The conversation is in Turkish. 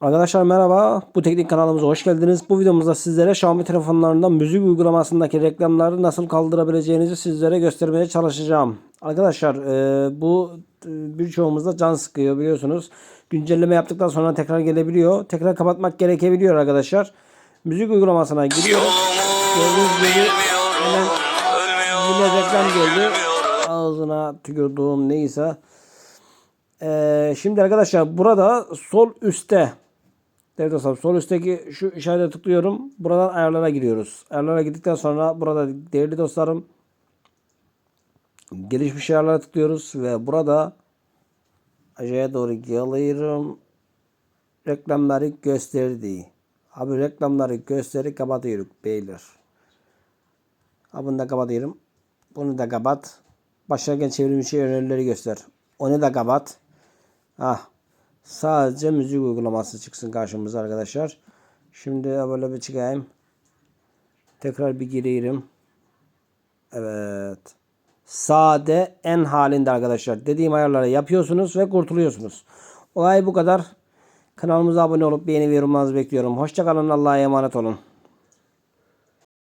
Arkadaşlar merhaba. Bu teknik kanalımıza hoş geldiniz. Bu videomuzda sizlere Xiaomi telefonlarından müzik uygulamasındaki reklamları nasıl kaldırabileceğinizi sizlere göstermeye çalışacağım. Arkadaşlar e, bu e, birçoğumuzda can sıkıyor biliyorsunuz. Güncelleme yaptıktan sonra tekrar gelebiliyor. Tekrar kapatmak gerekebiliyor arkadaşlar. Müzik uygulamasına giriyorum. Gördüğünüz gibi hemen yine reklam geldi. Ağzına tükürdüğüm neyse. Ee, şimdi arkadaşlar burada sol üstte Devlet dostlarım sol üstteki şu işarete tıklıyorum. Buradan ayarlara giriyoruz. Ayarlara girdikten sonra burada değerli dostlarım gelişmiş ayarlara tıklıyoruz ve burada aşağıya doğru geliyorum. Reklamları gösterdi. Abi reklamları gösteri kapatıyoruz beyler. Ha bunu da kapatıyorum. Bunu da kapat. Başlarken çevrilmiş önerileri göster. Onu da kapat. Ah. Sadece müzik uygulaması çıksın karşımıza arkadaşlar. Şimdi böyle bir çıkayım. Tekrar bir gireyim. Evet. Sade en halinde arkadaşlar. Dediğim ayarları yapıyorsunuz ve kurtuluyorsunuz. Olay bu kadar. Kanalımıza abone olup beğeni ve yorumlarınızı bekliyorum. Hoşçakalın. Allah'a emanet olun.